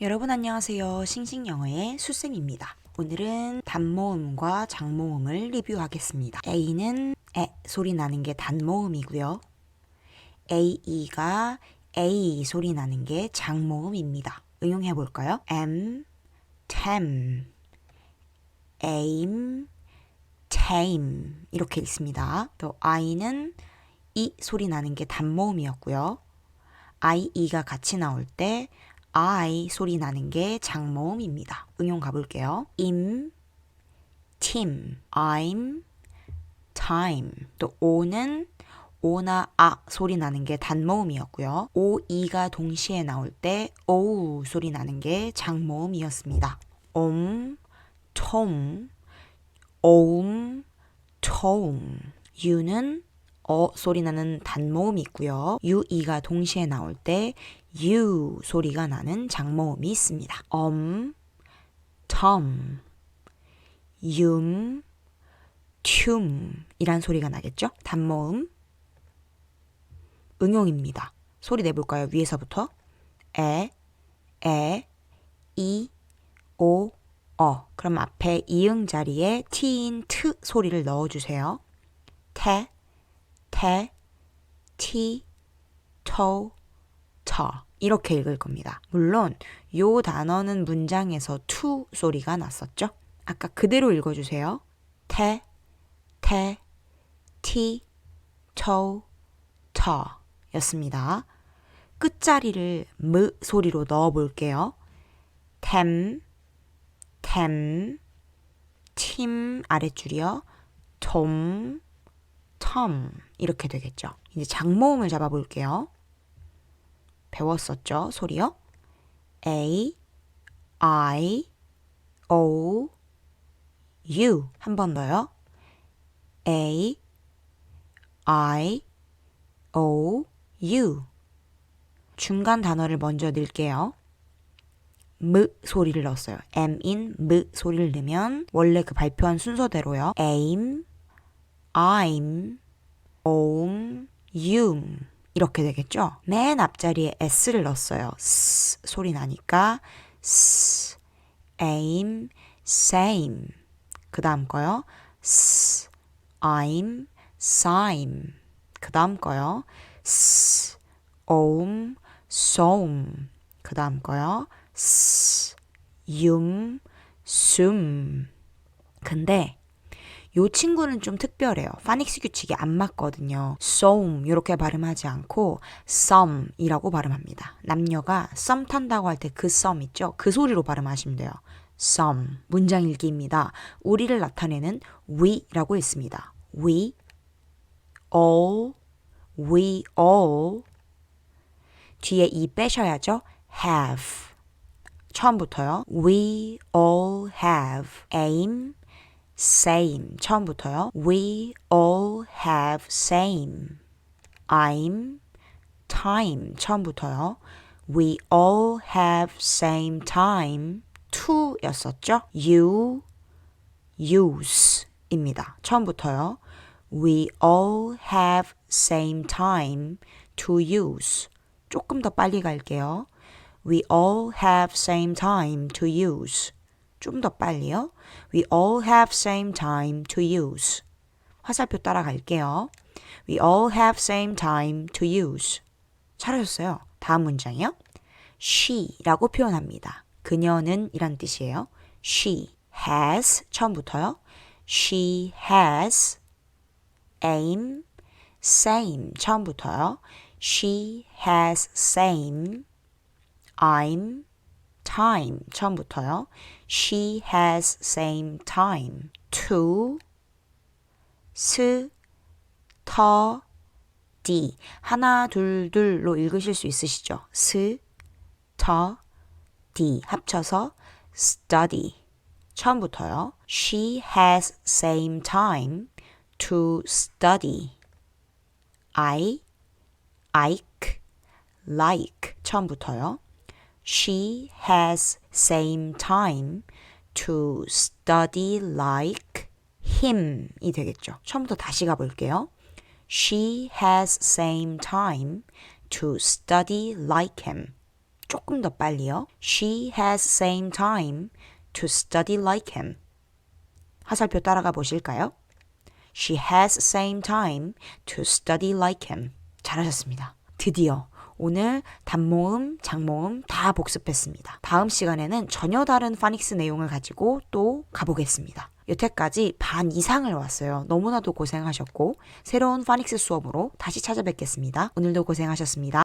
여러분 안녕하세요. 싱싱영어의 수쌤입니다. 오늘은 단모음과 장모음을 리뷰하겠습니다. A는 에 소리 나는 게 단모음이고요. AE가 A 소리 나는 게 장모음입니다. 응용해 볼까요? M, tem, aim, tame 이렇게 있습니다. 또 I는 이 소리 나는 게 단모음이었고요. IE가 같이 나올 때 I 소리 나는 게 장모음입니다. 응용 가볼게요. im, team, I'm, time. 또 O는 오나 아 소리 나는 게 단모음이었고요. O, E가 동시에 나올 때 O 소리 나는 게 장모음이었습니다. 옴, 톰, 오음, 토음. U는 어 소리 나는 단모음이 있고요. E가 동시에 나올 때 U 소리가 나는 장모음이 있습니다. 엄, 텀, 윰, 튠 이란 소리가 나겠죠? 단모음 응용입니다. 소리 내볼까요? 위에서부터 에, 에, 이, 오, 어. 그럼 앞에 이응 자리에 t인 트 소리를 넣어주세요. 태, 태, 티, 토, 터 이렇게 읽을 겁니다. 물론 요 단어는 문장에서 투 소리가 났었죠. 아까 그대로 읽어주세요. 태, 태, 티, 토, 터 였습니다. 끝자리를 무 소리로 넣어 볼게요. 템, 템, 팀 아랫줄이요. 톰, 텀 이렇게 되겠죠. 이제 장모음을 잡아 볼게요. 배웠었죠? 소리요. A, I, O, U 한 번 더요. A, I, O, U 중간 단어를 먼저 넣을게요. 무 소리를 넣었어요. M인 무 소리를 넣으면 원래 그 발표한 순서대로요. aim, I'm, om, yum 이렇게 되겠죠? 맨 앞자리에 s를 넣었어요. s 소리 나니까 s, aim, same. 그 다음 거요. s, I'm, sime. 그 다음 거요. s, om, soam. 그 다음 거요. s, yum, sum. 근데 요 친구는 좀 특별해요. 파닉스 규칙이 안 맞거든요. soam 이렇게 발음하지 않고 some이라고 발음합니다. 남녀가 썸 탄다고 할 때 그 썸 있죠? 그 소리로 발음하시면 돼요. some 문장 읽기입니다. 우리를 나타내는 we라고 했습니다. we, all, we all 뒤에 이 빼셔야죠. have 처음부터요. We all have aim, same. 처음부터요. We all have same. I'm, time. 처음부터요. We all have same time. to 였었죠. You, use 입니다. 처음부터요. We all have same time to use. 조금 더 빨리 갈게요. We all have same time to use. 좀 더 빨리요. We all have same time to use. 화살표 따라갈게요. We all have same time to use. 잘하셨어요. 다음 문장이요. she라고 표현합니다. 그녀는 이란 뜻이에요. she has 처음부터요. she has aim same 처음부터요. she has same I'm time 처음부터요. She has same time to 디 하나 둘 둘로 읽으실 수 있으시죠? 디 합쳐서 study 처음부터요. She has same time to study. I, like, like 처음부터요. She has same time to study like him이 되겠죠. 처음부터 다시 가볼게요. She has same time to study like him. 조금 더 빨리요. She has same time to study like him. 화살표 따라가 보실까요? She has same time to study like him. 잘하셨습니다. 드디어 오늘 단모음, 장모음 다 복습했습니다. 다음 시간에는 전혀 다른 파닉스 내용을 가지고 또 가보겠습니다. 여태까지 반 이상을 왔어요. 너무나도 고생하셨고 새로운 파닉스 수업으로 다시 찾아뵙겠습니다. 오늘도 고생하셨습니다.